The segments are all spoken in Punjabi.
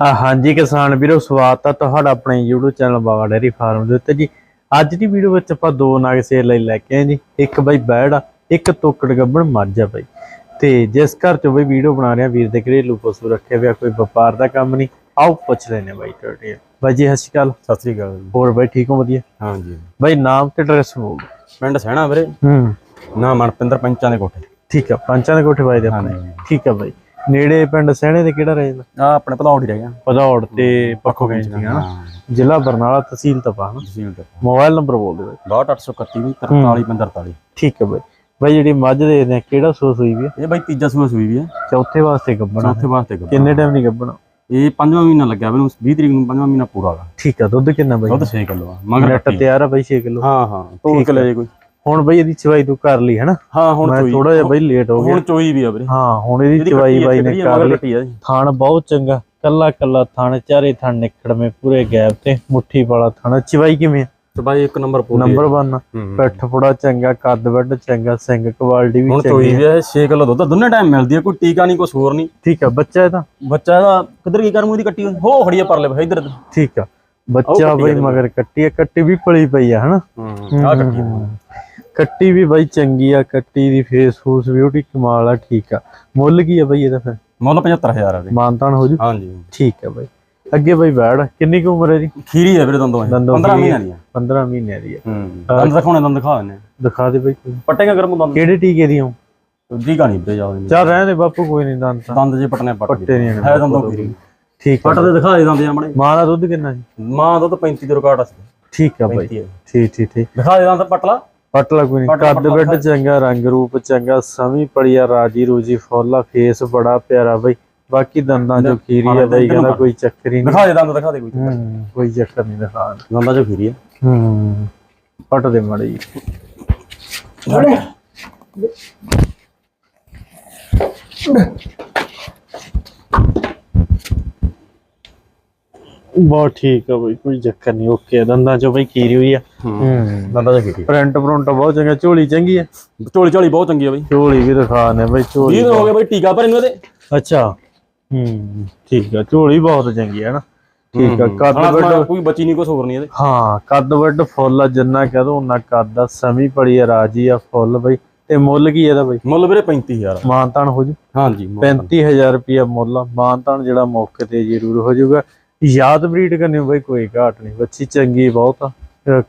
ਹਾਂਜੀ ਕਿਸਾਨ ਵੀਰੋ ਸਵਾਗਤ ਆ ਤੁਹਾਡਾ ਆਪਣੇ YouTube channel Baga dairy farm ਦੇ ਉੱਤੇ ਜੀ। ਅੱਜ ਦੀ ਵੀਡੀਓ ਵਿੱਚ ਆਪਾਂ ਦੋ ਨਾਗ ਸੇਲ ਲਈ ਲੈ ਕੇ ਆਏ ਜੀ। ਇੱਕ ਬਈ ਬੈੜ ਆ ਇੱਕ ਤੋਕੜ ਗੱਬਣ ਮੱਝ ਆ ਬਈ। ਤੇ ਜਿਸ ਘਰ ਚ ਬਈ ਵੀਡੀਓ ਬਣਾ ਰਿਹਾ ਵੀਰ ਦੇ ਘਰੇਲੂ ਪਸ਼ੂ ਰੱਖਿਆ ਹੋਇਆ ਕੋਈ ਵਪਾਰ ਦਾ ਕੰਮ ਨਹੀਂ। ਆਓ ਪੁੱਛ ਲੈਨੇ ਬਾਈ ਟੋਟੇ ਬਾਈ ਜੀ ਸਤਿ ਸ਼੍ਰੀ ਅਕਾਲ। ਸਤਿ ਸ੍ਰੀ ਅਕਾਲ ਹੋਰ ਬਾਈ ਠੀਕ ਹੋ ਵਧੀਆ? ਹਾਂਜੀ। ਬਾਈ ਨਾਮ ਤੇ ਐਡਰੈਸ ਬੋਲ ਪਿੰਡ ਸਹਿਣਾ ਵੀਰੇ। ਹੂੰ। ਨਾ ਮਨਪਿੰਦਰ ਪੰਚਾਂ ਦੇ ਕੋਠੇ। ਠੀਕ ਆ ਪੰਚਾਂ ਦੇ ਕੋਠੇ ਬਾਈ ਦੇ ਆਪਣੇ। ਠੀਕ ਆ ਬਾਈ। ਨੇੜੇ ਪਿੰਡ ਸਹਿਣੇ ਦੇ ਕਿਹੜਾ ਰਹੇਗਾ ਆ ਆਪਣੇ ਭਲੌੜ ਹੀ ਰਹਿ ਗਿਆ। ਪਧੌੜ ਤੇ ਪੱਖੋ ਗੈਂਚੀਆਂ ਹਨਾ ਜ਼ਿਲ੍ਹਾ ਬਰਨਾਲਾ ਤਹਿਸੀਲ ਤਪਾ ਤਹਿਸੀਲ ਮੋਬਾਈਲ ਨੰਬਰ ਬੋਲ ਦਿਓ ਬਾਈ। 6831 ਵੀ 4345 ਠੀਕ ਹੈ ਬਾਈ। ਬਾਈ ਜਿਹੜੀ ਮੱਝ ਦੇ ਨੇ ਕਿਹੜਾ ਸੂਸ ਹੋਈ ਵੀ ਇਹ ਬਾਈ ਤੀਜਾ ਸੂਆ ਸੂਈ ਵੀ ਹੈ। ਚੌਥੇ ਵਾਸਤੇ ਗੱਬਣਾ ਚੌਥੇ ਵਾਸਤੇ ਗੱਭਣ। ਕਿੰਨੇ ਟਾਈਮ ਨਹੀਂ ਗੱਬਣਾ ਇਹ ਪੰਜਵਾਂ ਮਹੀਨਾ ਲੱਗਿਆ ਮੈਨੂੰ 20 ਤਰੀਕ ਨੂੰ ਪੰਜਵਾਂ ਮਹੀਨਾ ਪੂਰਾ ਹੋਗਾ ਠੀਕ ਆ ਦੁੱਧ ਕਿੰਨਾ ਬਾਈ? ਦੁੱਧ 6 ਕਿਲੋ ਆ ਮਗਰ ਨੈਟ ਕੱਟੀ। ਤਿਆਰ ਆ ਬਾਈ 6 ਕਿਲੋ। ਹਾਂ ਹਾਂ ਤੋੜ ਕੇ ਲੈ ਜੇ ਕੋਈ। ਹੁਣ ਬਾਈ ਇਹਦੀ ਚਵਾਈ ਤੂੰ ਕਰ ਲਈ ਹਨਾ? ਹਾਂ ਹੁਣ ਮੈਂ ਚੋਈ। ਥੋੜਾ ਜਿਹਾ ਬਾਈ ਲੇਟ ਹੋ ਗਿਆ। ਹੁਣ ਚੋਈ ਵੀ ਆ ਵੀਰੇ। ਹਾਂ ਹੁਣ ਇਹਦੀ ਇਹਦੀ ਚਵਾਈ ਬਾਈ ਨੇ ਕਰ ਲਈ। ਥਾਣ ਬਹੁਤ ਚੰਗਾ। ਕੱਲਾ ਕੱਲਾ ਥਾਣ ਚਾਰੇ ਥਾਣ ਨਿਕੜਵੇਂ ਪੂਰੇ ਗੈਪ ਤੇ ਮੁੱਠੀ ਵਾਲਾ ਥਾਣਾ। ਚਵਾਈ ਕਿਵੇਂ ਆ? ਤੇ ਬਾਈ ਇੱਕ ਨੰਬਰ ਪੂਰੀ ਨੰਬਰ 1 ਹੂੰ। ਪਿੱਠ ਫੁੜਾ ਚੰਗਾ ਕੱਦ ਵੱਡ ਚੰਗਾ ਸਿੰਘ ਕੁਆਲਿਟੀ ਵੀ ਹੁਣ ਚੰਗੀ ਚੋਈ ਆ। ਵੀ ਹੈ 6 ਕਿਲੋ ਦੁੱਧ ਦੋਨੇ ਟਾਈਮ ਮਿਲਦੀ ਹੈ ਕੋਈ ਟੀਕਾ ਨਹੀਂ ਕੋਈ ਹੋਰ ਨਹੀਂ। ਠੀਕ ਆ ਬੱਚਾ ਇਹਦਾ? ਬੱਚਾ ਇਹਦਾ ਕਿੱਧਰ ਕੀ ਕਰਮੂ ਦੀ ਕੱਟੀ? ਹੋ ਖੜੀ ਆ ਪਰਲੇ ਭਾਈ ਇੱਧਰ ਠੀਕ ਆ। ਬੱਚਾ ਬਈ ਮਗਰ ਕੱਟੀ ਆ ਕੱਟੀ ਵੀ ਪਲੀ ਪਈ ਆ ਹਨਾ? ਹੂੰ ਆ। ਕੱਟੀ। ਕੱਟੀ ਵੀ ਬਾਈ ਚੰਗੀ ਆ ਕੱਟੀ ਦੀ ਫੇਸ ਫੂਸ ਬਿਊਟੀ ਕਮਾਲ ਆ ਠੀਕ ਆ। ਮੁੱਲ ਕੀ ਆ ਬਾਈ ਇਹਦਾ ਫਿਰ? ਮੁੱਲ 75000 ਆ ਵੀਰੇ ਮਾਨਤਾਨ ਹੋ ਜੂ? ਹਾਂਜੀ ਠੀਕ ਆ ਬਾਈ। ਅੱਗੇ ਬਾਈ ਬੈੜ ਕਿੰਨੀ ਕੁ ਉਮਰ ਹੈ ਦੀ ਖੀਰੀ ਹੈ ਵੀਰੇ ਦੰਦੋਂ ਇਹ। ਦੰਦੋਂ 15 ਖੀਰੀ। ਮਹੀਨਿਆਂ ਦੀਆਂ 15 ਮਹੀਨਿਆਂ ਦੀ ਆ। ਹੂੰ। ਦੰਦ ਦਿਖਾਉਣੇ ਦੰਦ ਦਿਖਾ ਦਿੰਦੇ ਦਿਖਾ ਦੇ ਬਾਈ। ਪੱਟੇਗਾ ਗਰਮ ਦੰਦ। ਕਿਹੜੇ ਟੀਕੇ ਦੀ ਹੋ ਜੀ ਕਹਾਣੀ ਵੀਰੇ ਜਾਉਂਦੇ ਚੱਲ ਰਹਿਣ ਦੇ ਬਾਪੂ ਕੋਈ ਨਹੀਂ ਦੰਦ ਦੰਦ ਜੇ ਪਟਨੇ ਪੱਟ ਨਹੀਂ ਹੈ ਦੰਦੋਂ ਖੀਰੀ। ਠੀਕ ਆ ਪੱਟ ਦੇ ਦਿਖਾ ਦੇ ਦੰਦ ਜਾਮਣੇ ਮਾਂ ਦਾ ਦੁੱਧ ਕਿੰਨਾ ਜੀ? ਮਾਂ ਦੁੱਧ 35 ਦੇ ਰਿਕਾਰਡ ਸੀ। ਠੀਕ ਆ ਬਾਈ। 35 ਹੈ। ਠੀਕ ਠੀਕ ਠੀਕ। ਦਿਖਾ ਦੇ ਦੰਦ ਪਟਲਾ ਪਟਲਾ ਕੋਈ ਨਹੀਂ ਕੱਦ ਬੈੱਡ ਚੰਗਾ ਰੰਗ ਰੂਪ ਚੰਗਾ ਸਮੀ ਪੜੀਆ ਰਾਜੀ ਰੂਜੀ ਫੋਲਾ ਫੇਸ ਬੜਾ ਪਿਆਰਾ ਬਾਈ। ਬਾਕੀ ਦੰਦਾਂ ਚੋਂ ਖੀਰੀ ਆ ਬਾਈ ਕਹਿੰਦਾ ਕੋਈ ਚੱਕਰ ਹੀ ਨਹੀਂ ਦਿਖਾ ਦੇ ਦੰਦ ਦਿਖਾ ਦੇ ਕੋਈ ਹੂੰ, ਕੋਈ ਚੱਕਰ ਨਹੀਂ ਦਿਖਾ। ਦੰਦਾਂ ਚ ਖੀਰੀ ਹੈ ਹੂੰ ਪਟ ਦੇ ਮੜੀ ਬਹੁਤ ਠੀਕ ਆ ਬਈ ਕੋਈ ਚੱਕਰ ਨਹੀਂ ਓਕੇ ਦੰਦਾਂ ਚੋਂ ਬਈ ਖੀਰੀ ਹੋਈ ਆ। ਹੂੰ ਦੰਦਾਂ ਚ ਖੀਰੀ ਪ੍ਰਿੰਟ ਪ੍ਰਿੰਟ ਬਹੁਤ ਚੰਗਾ ਝੋਲੀ ਚੰਗੀ ਆ। ਝੋਲੀ ਝੋਲੀ ਬਹੁਤ ਚੰਗੀ ਆ ਬਈ। ਝੋਲੀ ਵੀ ਦਿਖਾ ਨੇ ਬਈ 20 ਝੋਲੀ ਦਿਨ ਹੋ ਗਏ ਬਈ ਟੀਕਾ ਭਰੇ ਨੂੰ ਇਹਦੇ। ਅੱਛਾ। ਹੂੰ ਠੀਕ ਆ ਝੋਲੀ ਬਹੁਤ ਚੰਗੀ ਆ ਨਾ। ਠੀਕ ਆ ਕੱਦ ਵੱਡ ਕੋਈ ਬੱਚੀ ਨਹੀਂ ਕੁਛ ਹੋਰ ਨਹੀਂ ਇਹਦੇ। ਹਾਂ ਕੱਦ ਵੱਡ ਫੁੱਲ ਆ ਜਿੰਨਾ ਕਹਿ ਦੋ ਉਹਨਾਂ ਕੱਦ ਆ ਸਮੀ ਪੜੀ ਆ ਰਾਜੀ ਆ ਫੁੱਲ ਬਈ। ਤੇ ਮੁੱਲ ਕੀ ਇਹਦਾ ਬਈ? ਮੁੱਲ ਵੀਰੇ 35000 ਮਾਨਤਾਨ ਹੋ ਜੂ? ਹਾਂਜੀ ਮੁੱਲ। 35000 ਰੁਪਿਆ ਮੁੱਲ ਮਾਨਤਾਨ ਜਿਹੜਾ ਮੌਕੇ ਤੇ ਜ਼ਰੂਰ ਹੋ ਜਾਊਗਾ। ਯਾਦ ਬਰੀਡ ਕਰਨੀ ਬਈ ਕੋਈ ਘਾਟ ਨਹੀਂ। ਬੱਚੀ ਚੰਗੀ ਬਹੁਤ ਆ।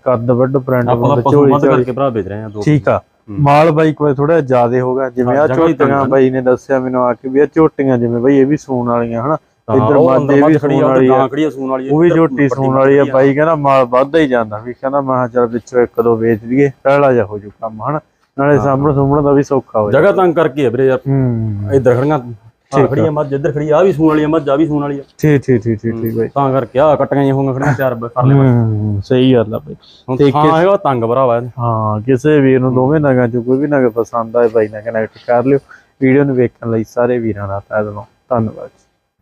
ਕੱਦ ਵੱਡ ਪ੍ਰਿੰਟ ਵੱਧ ਝਾਲੀ ਕਰਕੇ ਭਰਾ ਵੇਚ ਰਹੇ ਆ ਦੋ ਠੀਕ ਆ। ਮਾਲ ਬਾਈ ਕੋਲੇ ਥੋੜਾ ਜ਼ਿਆਦੇ ਹੋਗਾ ਜਿਵੇਂ ਆ ਝੋਟੀਆਂ। ਬਾਈ ਨੇ ਦੱਸਿਆ ਮੈਨੂੰ ਆ ਕੇ ਵੀ ਆ ਝੋਟੀਆਂ ਜਿਵੇਂ ਬਾਈ ਇਹ ਵੀ ਸੂਣ ਵਾਲੀਆਂ ਹਨਾ? ਇੱਧਰ ਇਹ ਵੀ ਸੂਣ ਵਾਲੀ ਆ। ਉਹ ਵੀ ਝੋਟੀ ਸੂਣ ਵਾਲੀ ਆ। ਬਾਈ ਕਹਿੰਦਾ ਮਾਲ ਵੱਧਦਾ ਹੀ ਜਾਂਦਾ। ਵੀ ਕਹਿੰਦਾ ਮੈਂ ਚੱਲ ਵਿੱਚੋਂ ਇੱਕ ਦੋ ਵੇਚ ਦਈਏ ਪਹਿਲਾ ਜਾ ਹੋ ਜੂ ਕੰਮ ਹਨਾ? ਨਾਲੇ ਸਾਹਮਣੇ ਸੁਣਨ ਦਾ ਵੀ ਸੌਖਾ ਹੋ ਜਾ ਜਗ੍ਹਾ ਤੰਗ ਕਰਕੇ ਆ ਵੀਰੇ ਯਾਰ। ਇੱਧਰ ਖੜੀਆਂ ਆ ਖੜੀ ਆ। ਮੱਝ ਇੱਧਰ ਖੜੀ ਆ ਆਹ ਵੀ ਸੂਣ ਵਾਲੀ ਆ ਮੱਝ ਆ ਵੀ ਸੂਣ ਵਾਲੀ ਆ। ਠੀਕ ਠੀਕ ਠੀਕ ਠੀਕ ਠੀਕ ਬਾਈ। ਤਾਂ ਕਰਕੇ ਆ ਕਟੀਆਂ ਜਿਹੀਆਂ ਹੋਣਗੀਆਂ ਖੜੀਆਂ ਚਾਰ ਕਰ ਲੈ ਹੂੰ ਸਹੀ ਗੱਲ ਆ ਬਾਈ। ਹੁਣ ਤੇ ਥਾਂ ਹੈਗਾ ਤੰਗ ਭਰਾਵਾ। ਹਾਂ ਕਿਸੇ ਵੀਰ ਨੂੰ ਦੋਵੇਂ ਨਗਾਂ ਚੋਂ ਕੋਈ ਵੀ ਨਗ ਪਸੰਦ ਆਏ ਬਾਈ ਨਾਲ ਕਨੈਕਟ ਕਰ ਲਿਓ। ਵੀਡੀਓ ਨੂੰ ਵੇਖਣ ਲਈ ਸਾਰੇ ਵੀਰਾਂ ਦਾ ਤਹਿ ਦਿਲੋਂ ਧੰਨਵਾਦ